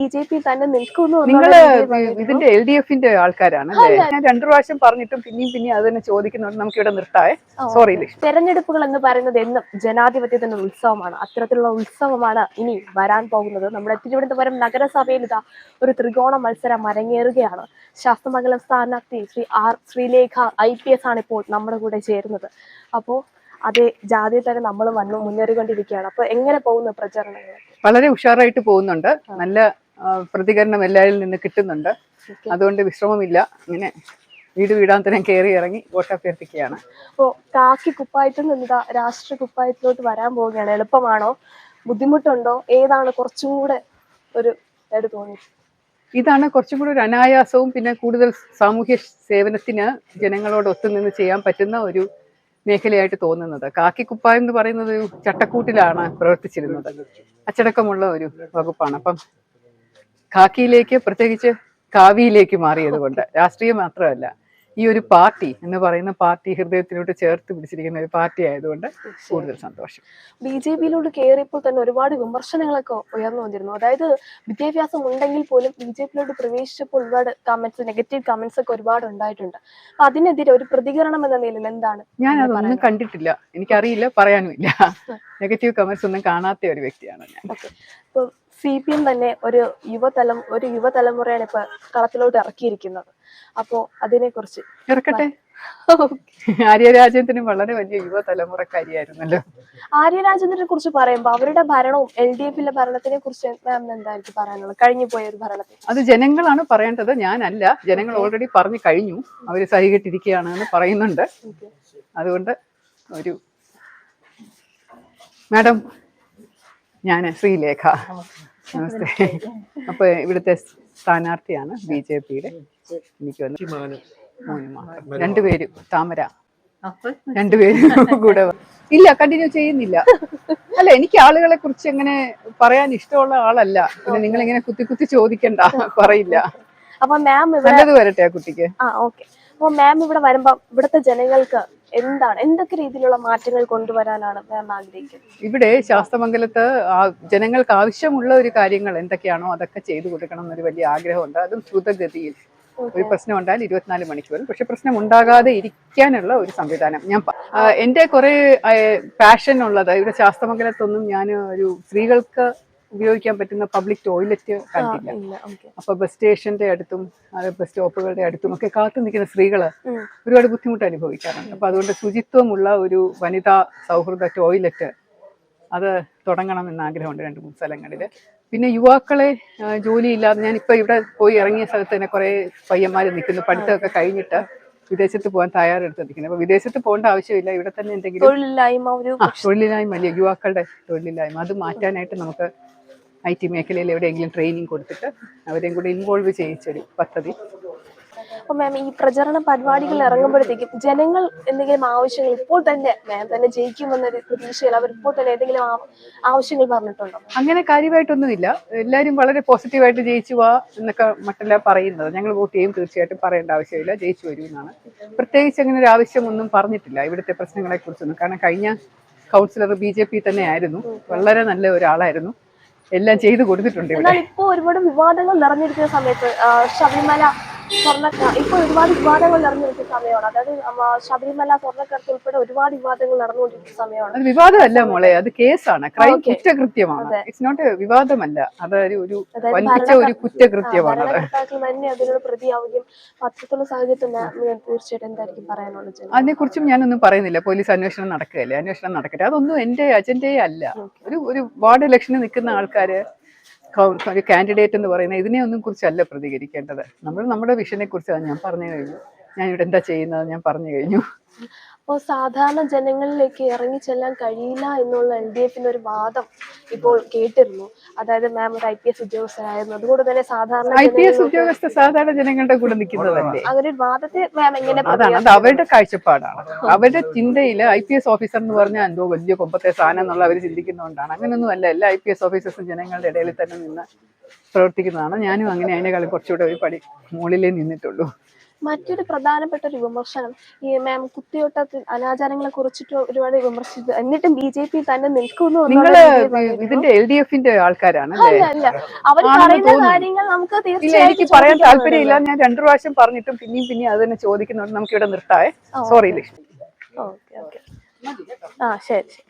B J P തന്നെ നിൽക്കുന്നു വന്നിരുന്നു. ഇതിന്റെ എൽ ഡി എഫിന്റെ ആൾക്കാരാണ് ഞാൻ രണ്ടു പ്രാവശ്യം പറഞ്ഞിട്ടും പിന്നെയും പിന്നെയും അത് തന്നെ ചോദിക്കുന്നുണ്ട്. നമുക്ക് ഇവിടെ നിർത്താവേ സോറി തെരഞ്ഞെടുപ്പുകൾ എന്ന് പറയുന്നത് എന്നും ജനാധിപത്യത്തിന്റെ ഉത്സവമാണ്. അത്തരത്തിലുള്ള ഉത്സവമാണ് ഇനി വരാൻ പോകുന്നത്. നമ്മുടെ തിരുവനന്തപുരം നഗരസഭയിൽ ഇതാ ഒരു ത്രികോണ മത്സരം അരങ്ങേറുകയാണ്. ശാസ്ത്രമംഗലം സ്ഥാനാർത്ഥി Shri R Sreelekha I P S ആണ് ഇപ്പോൾ നമ്മുടെ കൂടെ ചേരുന്നത്. അപ്പോ അതെ ജാതിയിൽ തന്നെ നമ്മൾ വന്നു മുന്നേറിക്കൊണ്ടിരിക്കുകയാണ്. അപ്പൊ എങ്ങനെ പോകുന്നു പ്രചരണങ്ങൾ? വളരെ ഉഷാറായിട്ട് പോകുന്നുണ്ട്. നല്ല പ്രതികരണം എല്ലാവരിൽ നിന്ന് കിട്ടുന്നുണ്ട്. അതുകൊണ്ട് വിശ്രമമില്ല. ഇങ്ങനെ വീട് വീടാന്തരം കയറി ഇറങ്ങി വോട്ട് അഭ്യർത്ഥിക്കുകയാണ് അപ്പോ കാക്കി കുപ്പായത്തിൽ നിന്ന് രാഷ്ട്ര രാഷ്ട്രീയ കുപ്പായത്തിലോട്ട് വരാൻ പോവുകയാണ്. എളുപ്പമാണോ? ബുദ്ധിമുട്ടുണ്ടോ? ഏതാണ് കുറച്ചും കൂടെ ഒരു ഇതായിട്ട് തോന്നിയത് ഇതാണ് കുറച്ചും കൂടി ഒരു അനായാസവും പിന്നെ കൂടുതൽ സാമൂഹ്യ സേവനത്തിന് ജനങ്ങളോട് ഒത്തുനിന്ന് ചെയ്യാൻ പറ്റുന്ന ഒരു മേഖലയായിട്ട് തോന്നുന്നത്. കാക്കിക്കുപ്പായം എന്ന് പറയുന്നത് ചട്ടക്കൂട്ടിലാണ് പ്രവർത്തിച്ചിരുന്നത്. അച്ചടക്കമുള്ള ഒരു വകുപ്പാണ്. അപ്പം കാക്കിയിലേക്ക് പ്രത്യേകിച്ച് കാവിയിലേക്ക് മാറിയത് കൊണ്ട്. രാഷ്ട്രീയം മാത്രമല്ല ഈ ഒരു പാർട്ടി എന്ന് പറയുന്ന പാർട്ടി ഹൃദയത്തിലോട്ട് ചേർത്ത് പിടിച്ചിരിക്കുന്ന ഒരു പാർട്ടി ആയതുകൊണ്ട് കൂടുതൽ സന്തോഷം. ബി ജെ പിയിലോട്ട് കയറിയപ്പോൾ തന്നെ ഒരുപാട് വിമർശനങ്ങളൊക്കെ ഉയർന്നു വന്നിരുന്നു. അതായത് വിദ്യാഭ്യാസം ഉണ്ടെങ്കിൽ പോലും ബി ജെ പിയിലോട്ട് പ്രവേശിച്ചപ്പോൾ ഒരുപാട് കമന്റ്സ് നെഗറ്റീവ് കമന്റ്സ് ഒക്കെ ഒരുപാട് ഉണ്ടായിട്ടുണ്ട്. അപ്പൊ അതിനെതിരെ ഒരു പ്രതികരണം എന്ന നിലയിൽ എന്താണ് ഞാൻ അതൊന്നും കണ്ടിട്ടില്ല. എനിക്കറിയില്ല പറയാനുമില്ല. നെഗറ്റീവ് കമന്റ്സ് ഒന്നും കാണാത്ത ഒരു വ്യക്തിയാണ് ഞാൻ. സി പി എം തന്നെ ഒരു യുവതലം ഒരു യുവതലമുറയാണ് ഇപ്പൊ കളത്തിലോട്ട് ഇറക്കിയിരിക്കുന്നത്. അപ്പോ അതിനെ കുറിച്ച് ഇറക്കട്ടെ ആര്യരാജേന്ദ്രൻ വളരെ വലിയ യുവതലമുറക്കാരിയായിരുന്നല്ലോ. ആര്യരാജേന്ദ്രനെ കുറിച്ച് പറയുമ്പോൾ അവരുടെ ഭരണവും എൽ ഡി എഫിലെ ഭരണത്തിനെ കുറിച്ച് മാമിന് എന്തായിരിക്കും പറയാനുള്ളത്? കഴിഞ്ഞു പോയ ഒരു ഭരണത്തെ അത് ജനങ്ങളാണ് പറയേണ്ടത്. ഞാനല്ല. ജനങ്ങൾ ഓൾറെഡി പറഞ്ഞു കഴിഞ്ഞു. അവർ സഹികെട്ടിരിക്കുകയാണ് എന്ന് പറയുന്നുണ്ട്. അതുകൊണ്ട് ഒരു മാഡം ഞാൻ ശ്രീലേഖ. നമസ്തേ. അപ്പൊ ഇവിടുത്തെ സ്ഥാനാർത്ഥിയാണ് ബി ജെ പിയുടെ എനിക്ക് വന്ന് മൂന്ന് മാത്രം രണ്ടുപേരും താമര. രണ്ടുപേരും കൂടെ ഇല്ല കണ്ടിന്യൂ ചെയ്യുന്നില്ല. അല്ല എനിക്ക് ആളുകളെ കുറിച്ച് എങ്ങനെ പറയാൻ ഇഷ്ടമുള്ള ആളല്ല. പിന്നെ നിങ്ങൾ ഇങ്ങനെ കുത്തി കുത്തി ചോദിക്കണ്ട പറയില്ല. അപ്പൊ മാം നല്ലത് വരട്ടെ ആ കുട്ടിക്ക്. ആ ഓക്കെ. അപ്പൊ മാം ഇവിടെ വരുമ്പോ ഇവിടുത്തെ ജനങ്ങൾക്ക് എന്താണ്? എന്തൊക്കെ രീതിയിലുള്ള മാറ്റങ്ങൾ കൊണ്ടുവരാനാണ് മാം ആഗ്രഹിക്കുന്നത്? ഇവിടെ ശാസ്തമംഗലത്ത് ജനങ്ങൾക്ക് ആവശ്യമുള്ള ഒരു കാര്യങ്ങൾ എന്തൊക്കെയാണോ അതൊക്കെ ചെയ്തു കൊടുക്കണം എന്നൊരു വലിയ ആഗ്രഹമുണ്ട്. അതും ദ്രുതഗതിയിൽ. ഒരു പ്രശ്നം ഉണ്ടായാൽ ഇരുപത്തിനാല് മണിക്കൂറിൽ പക്ഷെ പ്രശ്നം ഉണ്ടാകാതെ ഇരിക്കാനുള്ള ഒരു സംവിധാനം ഞാൻ എന്റെ കുറെ പാഷൻ ഉള്ളത് ഇവിടെ ശാസ്ത്രമംഗലത്തൊന്നും ഞാൻ ഒരു സ്ത്രീകൾക്ക് ഉപയോഗിക്കാൻ പറ്റുന്ന പബ്ലിക് ടോയ്ലറ്റ് കണ്ടില്ല. അപ്പൊ ബസ് സ്റ്റേഷന്റെ അടുത്തും അതായത് ബസ് സ്റ്റോപ്പുകളുടെ അടുത്തും ഒക്കെ കാത്തു നിൽക്കുന്ന സ്ത്രീകൾ ഒരുപാട് ബുദ്ധിമുട്ട് അനുഭവിക്കാറുണ്ട്. അപ്പൊ അതുകൊണ്ട് ശുചിത്വമുള്ള ഒരു വനിതാ സൗഹൃദ ടോയ്ലറ്റ് അത് തുടങ്ങണം എന്ന ആഗ്രഹമുണ്ട് രണ്ട് മൂന്ന് സ്ഥലങ്ങളിൽ പിന്നെ യുവാക്കളെ ജോലിയില്ലാതെ ഞാൻ ഇപ്പൊ ഇവിടെ പോയി ഇറങ്ങിയ സ്ഥലത്ത് തന്നെ കുറെ പയ്യന്മാർ നിൽക്കുന്നു. പഠിത്തമൊക്കെ കഴിഞ്ഞിട്ട് വിദേശത്ത് പോകാൻ തയ്യാറെടുത്ത് നിൽക്കുന്നത് അപ്പൊ വിദേശത്ത് പോകേണ്ട ആവശ്യമില്ല. ഇവിടെ തന്നെ എന്തെങ്കിലും തൊഴിലില്ലായ്മ തൊഴിലില്ലായ്മ അല്ലേ? യുവാക്കളുടെ തൊഴിലില്ലായ്മ. അത് മാറ്റാനായിട്ട് നമുക്ക് ഐ ടി മേഖലയിൽ എവിടെയെങ്കിലും ട്രെയിനിങ് കൊടുത്തിട്ട് അവരെയും കൂടി ഇൻവോൾവ് ചെയ്യിച്ചൊരു പദ്ധതി. അപ്പൊ മാം ഈ പ്രചരണ പരിപാടികൾ ഇറങ്ങുമ്പോഴത്തേക്കും ജനങ്ങൾ എന്തെങ്കിലും ആവശ്യങ്ങൾ ഇപ്പോൾ തന്നെ മാം തന്നെ ജയിക്കുമെന്നൊരു പ്രതീക്ഷയിൽ അവർ ഇപ്പോൾ തന്നെ ഏതെങ്കിലും ആവശ്യങ്ങൾ പറഞ്ഞിട്ടുണ്ടോ? അങ്ങനെ കാര്യമായിട്ടൊന്നുമില്ല. എല്ലാരും വളരെ പോസിറ്റീവായിട്ട് ജയിച്ചു വാ എന്നൊക്കെ മറ്റല്ല പറയുന്നത്. ഞങ്ങൾ വോട്ട് ചെയ്യും തീർച്ചയായിട്ടും പറയേണ്ട ആവശ്യമില്ല. ജയിച്ചു വരും എന്നാണ്. പ്രത്യേകിച്ച് അങ്ങനെ ഒരു ആവശ്യമൊന്നും പറഞ്ഞിട്ടില്ല. ഇവിടുത്തെ പ്രശ്നങ്ങളെ കുറിച്ചൊന്നും കാരണം കഴിഞ്ഞ കൗൺസിലർ ബി ജെ പി തന്നെ ആയിരുന്നു വളരെ നല്ല ഒരാളായിരുന്നു. എല്ലാം ചെയ്തു കൊടുത്തിട്ടുണ്ട് എന്നാൽ ഇപ്പോ ഒരുപാട് വിവാദങ്ങൾ നിറഞ്ഞിരിക്കുന്ന സമയത്ത് ശബരിമല സ്വർണ ഇപ്പൊ ഒരുപാട് വിവാദങ്ങൾ നടന്നുകൊണ്ടിരിക്കുന്ന സമയമാണ്. അതായത് ശബരിമല സ്വർണക്കടത്ത് ഉൾപ്പെടെ ഒരുപാട് വിവാദങ്ങൾ നടന്നുകൊണ്ടിരിക്കുന്ന സമയമാണ്. അത് വിവാദമല്ല മോളെ അത് കേസാണ്. ക്രൈം. കുറ്റകൃത്യമാണ്. ഇറ്റ്സ് നോട്ട് വിവാദമല്ല. അതൊരു ഒരു വൻപിച്ച ഒരു കുറ്റകൃത്യമാണ് അതിനെ തന്നെ അതിനോട് പ്രതിയാവുകയും അത്തരത്തിലുള്ള സാഹചര്യത്തിൽ തീർച്ചയായിട്ടും എന്തായിരിക്കും പറയാനുള്ളത് അതിനെക്കുറിച്ചും ഞാനൊന്നും പറയുന്നില്ല. പോലീസ് അന്വേഷണം നടക്കുകയല്ലേ? അന്വേഷണം നടക്കട്ടെ. അതൊന്നും എന്റെ അജണ്ടയല്ല ഒരു ഒരു വാർഡ് ഇലക്ഷന് നിൽക്കുന്ന ആൾക്കാര് ഒരു കാൻഡിഡേറ്റ് എന്ന് പറയുന്നത് ഇതിനെ ഒന്നും കുറിച്ചല്ല പ്രതികരിക്കേണ്ടത്. നമ്മൾ നമ്മുടെ വിഷനെ കുറിച്ചാണ് ഞാൻ പറഞ്ഞു കഴിഞ്ഞു. ഞാൻ ഇവിടെ എന്താ ചെയ്യുന്നത്? ഞാൻ പറഞ്ഞു കഴിഞ്ഞു. അപ്പോൾ സാധാരണ ജനങ്ങളിലേക്ക് ഇറങ്ങി ചെല്ലാൻ കഴിയില്ല എന്നുള്ള എൽ ഡി എഫിന്റെ ഒരു വാദം ഇപ്പോൾ കേട്ടിരുന്നു. അതായത് മാം ഒരു ഐ പി എസ് ഉദ്യോഗസ്ഥരായിരുന്നു. അതുകൊണ്ട് തന്നെ സാധാരണ ഐ പി എസ് ഉദ്യോഗസ്ഥ സാധാരണ ജനങ്ങളുടെ കൂടെ നിൽക്കുന്നതല്ലേ? അങ്ങനെ ഒരു വാദത്തെ മാം എങ്ങനെ അതാണ് അത് അവരുടെ കാഴ്ചപ്പാടാണ്. അവരുടെ ചിന്തയിൽ ഐ പി എസ് ഓഫീസർ എന്ന് പറഞ്ഞാൽ എന്തോ വലിയ കൊമ്പത്തെ സാധനം എന്നുള്ള അവർ ചിന്തിക്കുന്നതുകൊണ്ടാണ്. അങ്ങനെയൊന്നും അല്ല എല്ലാ ഐ പി എസ് ഓഫീസേഴ്സും ജനങ്ങളുടെ ഇടയിൽ തന്നെ നിന്ന് പ്രവർത്തിക്കുന്നതാണ്. ഞാനും അങ്ങനെ അതിനേക്കാളും കുറച്ചുകൂടെ ഒരു പടി മുകളിലേ നിന്നിട്ടുള്ളൂ. മറ്റൊരു പ്രധാനപ്പെട്ട ഒരു വിമർശനം. ഈ മാം കുത്തിയോട്ട അനാചാരങ്ങളെ കുറിച്ചിട്ട് ഒരുപാട് വിമർശിച്ചു. എന്നിട്ടും ബി ജെ പി തന്നെ നിൽക്കുന്നു. ഇതിന്റെ എൽ ഡി എഫിന്റെ ആൾക്കാരാണ് അല്ലേ? അവർ പറയുന്ന. കാര്യങ്ങൾ നമുക്ക് ഇല്ല എനിക്ക് പറയാൻ? താല്പര്യമില്ല. ഞാൻ രണ്ടു പ്രാവശ്യം പറഞ്ഞിട്ടും പിന്നെയും പിന്നെയും അത് തന്നെ ചോദിക്കുന്നുണ്ട്. നമുക്ക് ഇവിടെ നിർത്താവേ സോറി ലക്ഷ്മി. Okay okay. ആ ശരി ശരി.